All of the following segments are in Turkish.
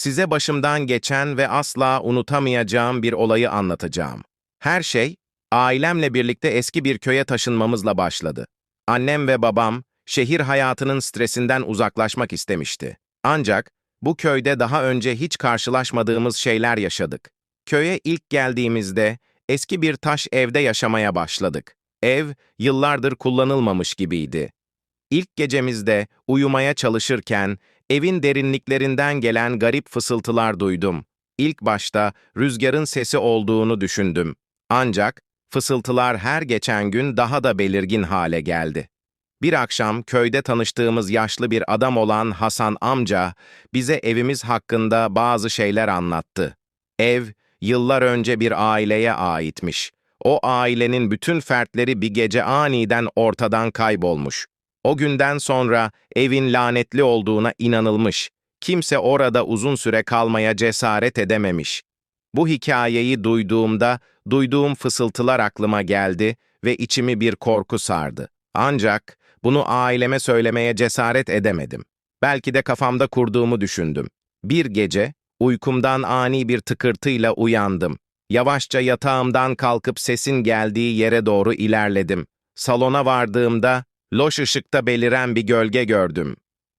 size başımdan geçen ve asla unutamayacağım bir olayı anlatacağım. Her şey, ailemle birlikte eski bir köye taşınmamızla başladı. Annem ve babam, şehir hayatının stresinden uzaklaşmak istemişti. Ancak, bu köyde daha önce hiç karşılaşmadığımız şeyler yaşadık. Köye ilk geldiğimizde, eski bir taş evde yaşamaya başladık. Ev, yıllardır kullanılmamış gibiydi. İlk gecemizde uyumaya çalışırken evin derinliklerinden gelen garip fısıltılar duydum. İlk başta rüzgarın sesi olduğunu düşündüm. Ancak fısıltılar her geçen gün daha da belirgin hale geldi. Bir akşam köyde tanıştığımız yaşlı bir adam olan Hasan amca bize evimiz hakkında bazı şeyler anlattı. Ev, yıllar önce bir aileye aitmiş. O ailenin bütün fertleri bir gece aniden ortadan kaybolmuş. O günden sonra evin lanetli olduğuna inanılmış. Kimse orada uzun süre kalmaya cesaret edememiş. Bu hikayeyi duyduğumda, duyduğum fısıltılar aklıma geldi ve içimi bir korku sardı. Ancak bunu aileme söylemeye cesaret edemedim. Belki de kafamda kurduğumu düşündüm. Bir gece, uykumdan ani bir tıkırtıyla uyandım. Yavaşça yatağımdan kalkıp sesin geldiği yere doğru ilerledim. Salona vardığımda, loş ışıkta beliren bir gölge gördüm.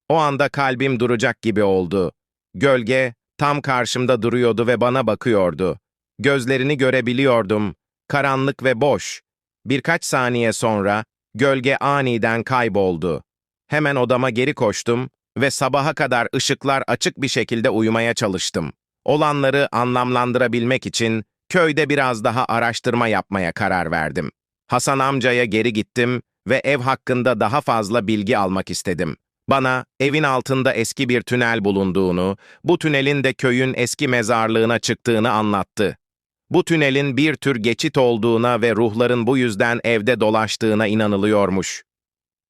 O anda kalbim duracak gibi oldu. Gölge, tam karşımda duruyordu ve bana bakıyordu. Gözlerini görebiliyordum. Karanlık ve boş. Birkaç saniye sonra, gölge aniden kayboldu. Hemen odama geri koştum ve sabaha kadar ışıklar açık bir şekilde uyumaya çalıştım. Olanları anlamlandırabilmek için köyde biraz daha araştırma yapmaya karar verdim. Hasan amcaya geri gittim ve ev hakkında daha fazla bilgi almak istedim. Bana evin altında eski bir tünel bulunduğunu, bu tünelin de köyün eski mezarlığına çıktığını anlattı. Bu tünelin bir tür geçit olduğuna ve ruhların bu yüzden evde dolaştığına inanılıyormuş.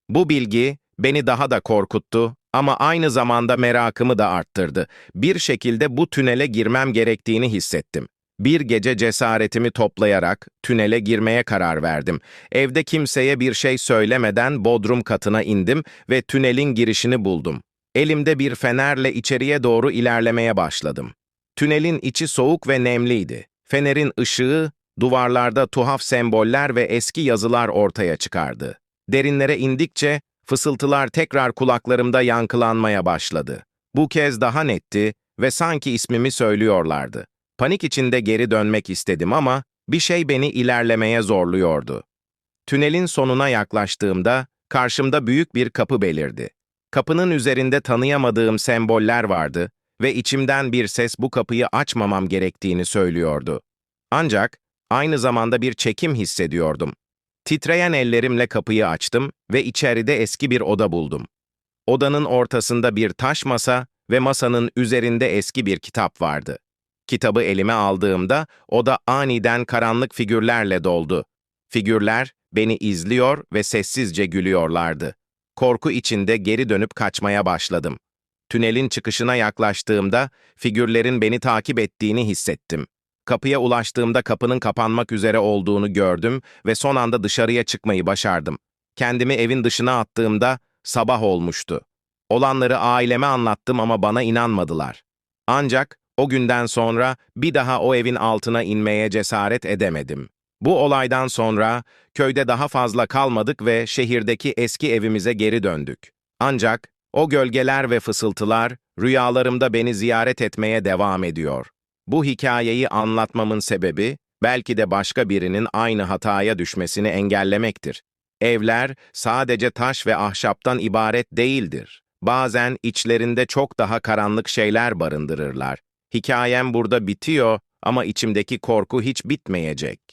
Bu bilgi beni daha da korkuttu ama aynı zamanda merakımı da arttırdı. Bir şekilde bu tünele girmem gerektiğini hissettim. Bir gece cesaretimi toplayarak tünele girmeye karar verdim. Evde kimseye bir şey söylemeden bodrum katına indim ve tünelin girişini buldum. Elimde bir fenerle içeriye doğru ilerlemeye başladım. Tünelin içi soğuk ve nemliydi. Fenerin ışığı, duvarlarda tuhaf semboller ve eski yazılar ortaya çıkardı. Derinlere indikçe fısıltılar tekrar kulaklarımda yankılanmaya başladı. Bu kez daha netti ve sanki ismimi söylüyorlardı. Panik içinde geri dönmek istedim ama bir şey beni ilerlemeye zorluyordu. Tünelin sonuna yaklaştığımda karşımda büyük bir kapı belirdi. Kapının üzerinde tanıyamadığım semboller vardı ve içimden bir ses bu kapıyı açmamam gerektiğini söylüyordu. Ancak aynı zamanda bir çekim hissediyordum. Titreyen ellerimle kapıyı açtım ve içeride eski bir oda buldum. Odanın ortasında bir taş masa ve masanın üzerinde eski bir kitap vardı. Kitabı elime aldığımda oda aniden karanlık figürlerle doldu. Figürler beni izliyor ve sessizce gülüyorlardı. Korku içinde geri dönüp kaçmaya başladım. Tünelin çıkışına yaklaştığımda figürlerin beni takip ettiğini hissettim. Kapıya ulaştığımda kapının kapanmak üzere olduğunu gördüm ve son anda dışarıya çıkmayı başardım. Kendimi evin dışına attığımda sabah olmuştu. Olanları aileme anlattım ama bana inanmadılar. Ancak o günden sonra bir daha o evin altına inmeye cesaret edemedim. Bu olaydan sonra köyde daha fazla kalmadık ve şehirdeki eski evimize geri döndük. Ancak o gölgeler ve fısıltılar rüyalarımda beni ziyaret etmeye devam ediyor. Bu hikayeyi anlatmamın sebebi belki de başka birinin aynı hataya düşmesini engellemektir. Evler sadece taş ve ahşaptan ibaret değildir. Bazen içlerinde çok daha karanlık şeyler barındırırlar. Hikayem burada bitiyor ama içimdeki korku hiç bitmeyecek.